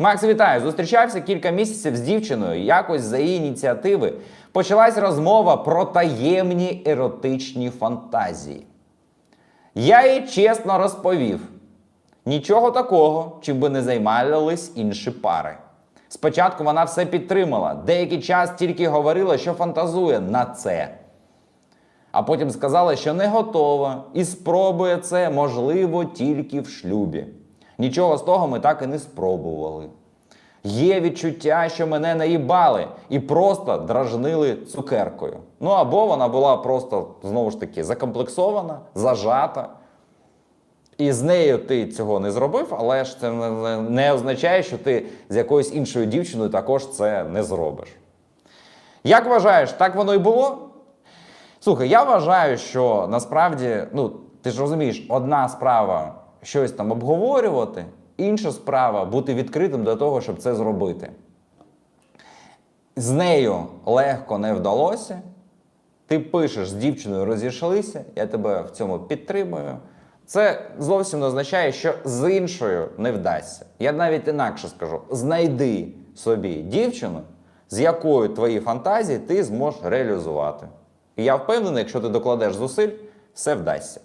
Макс, вітаю! Зустрічався кілька місяців з дівчиною. Якось за її ініціативи почалась розмова про таємні еротичні фантазії. Я їй чесно розповів: нічого такого, чим би не займались інші пари. Спочатку вона все підтримала, деякий час тільки говорила, що фантазує на це. А потім сказала, що не готова і спробує це, можливо, тільки в шлюбі. Нічого з того ми так і не спробували. Є відчуття, що мене наїбали і просто дражнили цукеркою. Ну або вона була просто знову ж таки закомплексована, зажата. І з нею ти цього не зробив, але ж це не- означає, що ти з якоюсь іншою дівчиною також це не зробиш. Як вважаєш, так воно і було? Слухай, я вважаю, що насправді, ну, ти ж розумієш, одна справа щось там обговорювати, інша справа бути відкритим до того, щоб це зробити. З нею легко не вдалося. Ти пишеш з дівчиною розійшлися, я тебе в цьому підтримую. Це зовсім не означає, що з іншою не вдасться. Я навіть інакше скажу: знайди собі дівчину, з якою твої фантазії ти зможеш реалізувати. І я впевнений, якщо ти докладеш зусиль, все вдасться.